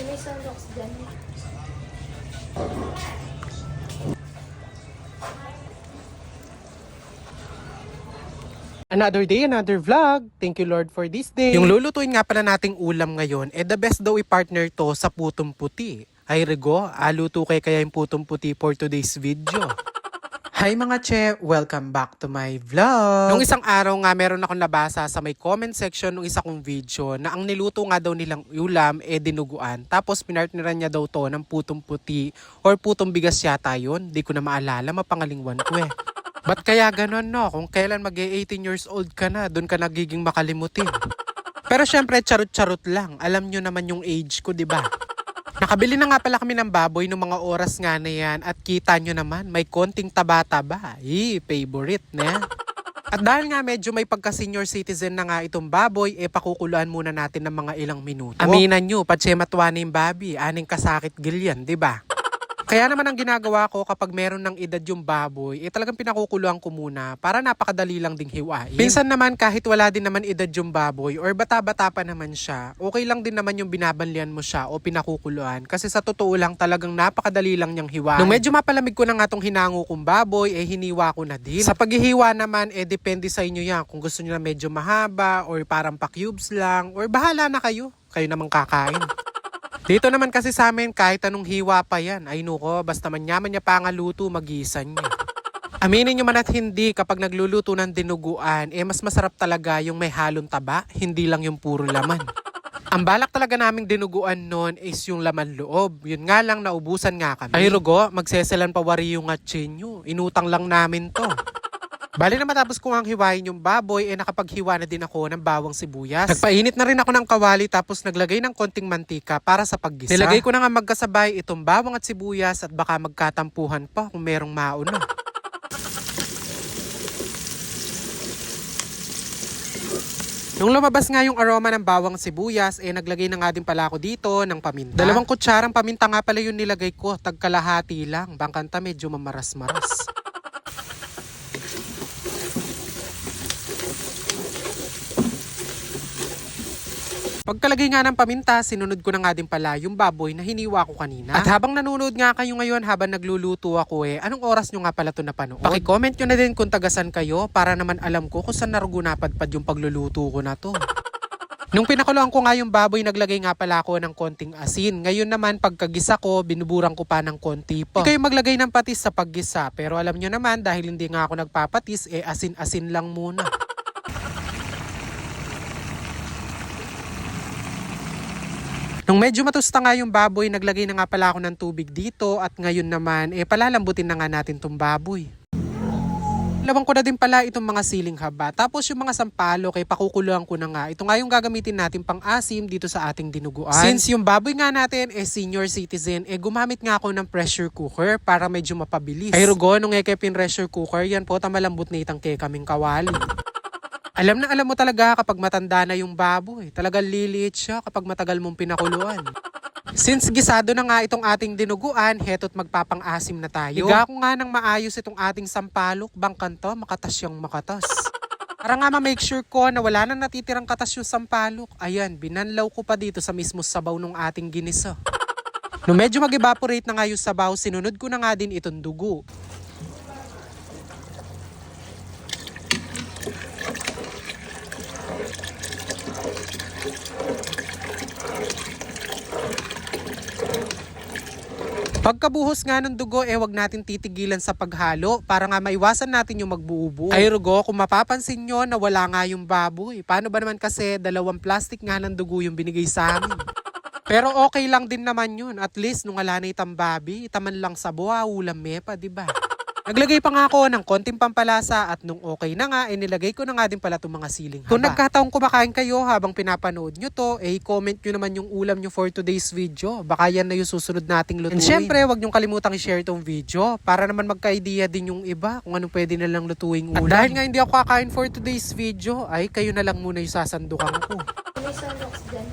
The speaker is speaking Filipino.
May sunrocks dyan. Another day, another vlog. Thank you Lord for this day. Yung lulutuin nga pala nating ulam ngayon, eh the best daw i-partner to sa putong puti. Ay Rego, aluto kay kaya yung putong puti for today's video. Hi mga che, welcome back to my vlog. Nung isang araw nga meron akong nabasa sa may comment section nung isa kong video na ang niluto nga daw nilang ulam eh dinuguan. Tapos pinartneran niya daw to ng putong puti or putong bigas yata yun. Di ko na maalala, mapangalingwan ko eh. Ba't kaya ganon no? Kung kailan mag 18 years old ka na, doon ka nagiging makalimutin. Pero syempre, charot-charot lang. Alam nyo naman yung age ko, di ba? Nakabili na nga pala kami ng baboy ng mga oras nga na yan at kita nyo naman, may konting taba-taba. Eh, favorite na. At dahil nga medyo may pagka-senior citizen na nga itong baboy, eh pakukuluan muna natin ng mga ilang minuto. Aminan nyo, patsematwa na yung babi, aning kasakit gilyan, di ba? Kaya naman ang ginagawa ko kapag meron ng edad yung baboy, eh talagang pinakukuluan ko muna para napakadali lang ding hiwain. Pinsan naman kahit wala din naman edad yung baboy or bata-bata pa naman siya, okay lang din naman yung binabanlian mo siya o pinakukuluan kasi sa totoo lang talagang napakadali lang niyang hiwain. Nung medyo mapalamig ko na nga tong hinango kong baboy, eh hiniwa ko na din. Sa paghihiwa naman, eh depende sa inyo yan kung gusto niyo na medyo mahaba or parang pa-cubes lang or bahala na kayo. Kayo namang kakain. Dito naman kasi sa amin, kahit anong hiwa pa yan, ay nuko, basta manyaman niya pa nga luto, magisan niya. Aminin nyo man at hindi, kapag nagluluto ng dinuguan, eh mas masarap talaga yung may halong taba, hindi lang yung puro laman. Ang balak talaga naming dinuguan noon is yung laman loob. Yun nga lang, naubusan nga kami. Ay rugo, magseselan pa wari yung atsin nyo. Inutang lang namin to. Bali na matapos ko ang hiwain yung baboy, eh nakapaghiwa na din ako ng bawang sibuyas. Nagpainit na rin ako ng kawali tapos naglagay ng konting mantika para sa paggisa. Nilagay ko na nga magkasabay itong bawang at sibuyas at baka magkatampuhan pa kung merong mauna. Nung lumabas nga yung aroma ng bawang sibuyas, eh naglagay na nga din pala ako dito ng paminta. Dalawang kutsarang paminta nga pala yung nilagay ko, tagkalahati lang. Bangkanta medyo mamaras-maras. Pagkalagay nga ng paminta, sinunod ko na nga din pala yung baboy na hiniwa ko kanina. At habang nanonood nga kayo ngayon habang nagluluto ako eh, anong oras nyo nga pala to napanood? Pakicomment nyo na din kung tagasan kayo para naman alam ko kung saan narugo napadpad yung pagluluto ko na to. Nung pinakuluan ko nga yung baboy, naglagay nga pala ako ng konting asin. Ngayon naman, pagkagisa ko, binuburang ko pa ng konti pa. Hindi kayo maglagay ng patis sa paggisa. Pero alam nyo naman, dahil hindi nga ako nagpapatis, eh asin-asin lang muna. Nung medyo matusta nga yung baboy, naglagay na nga pala ako ng tubig dito at ngayon naman, eh palalambutin na nga natin tong baboy. Lawang ko na din pala itong mga siling haba. Tapos yung mga sampalo, kay pakukuluan ko na nga. Ito nga yung gagamitin natin pang asim dito sa ating dinuguan. Since yung baboy nga natin eh senior citizen, eh gumamit nga ako ng pressure cooker para medyo mapabilis. Ay rugo, nung eke pin pressure cooker, yan po tamalambot na itang ke kaming kawali. Alam na alam mo talaga kapag matanda na yung baboy. Talagang liliit siya kapag matagal mong pinakuluan. Since gisado na nga itong ating dinuguan, heto't magpapang-asim na tayo. Higa ko nga ng maayos itong ating sampalok, bangkan to, makatas yung makatas. Para nga ma-make sure ko na wala nang natitirang katas yung sampalok. Ayan, binanlaw ko pa dito sa mismo sabaw ng ating ginisa. Nung medyo mag-evaporate na nga yung sabaw, sinunod ko na nga din itong dugo. Pagkabuhos nga ng dugo, eh wag natin titigilan sa paghalo para nga maiwasan natin yung magbuubo. Ay rugo, kung mapapansin nyo na wala nga yung baboy. Paano ba naman kasi dalawang plastic nga ng dugo yung binigay sa amin? Pero okay lang din naman yun. At least nung wala na itang babi, itaman lang sa buha, ulam mepa, di ba? Naglagay pa nga ako ng konting pampalasa at nung okay na nga, inilagay ko na nga din pala itong mga siling haba. Kung nagkataong kumakain kayo habang pinapanood nyo to, eh comment nyo naman yung ulam nyo for today's video. Baka yan na yung susunod nating lutuin. And syempre, wag nyo kalimutang i-share tong video para naman magka-idea din yung iba kung anong pwede na lang lutuing ulam. At dahil nga hindi ako kakain for today's video, ay kayo na lang muna yung sasandukan ko. May sunrocks dyan.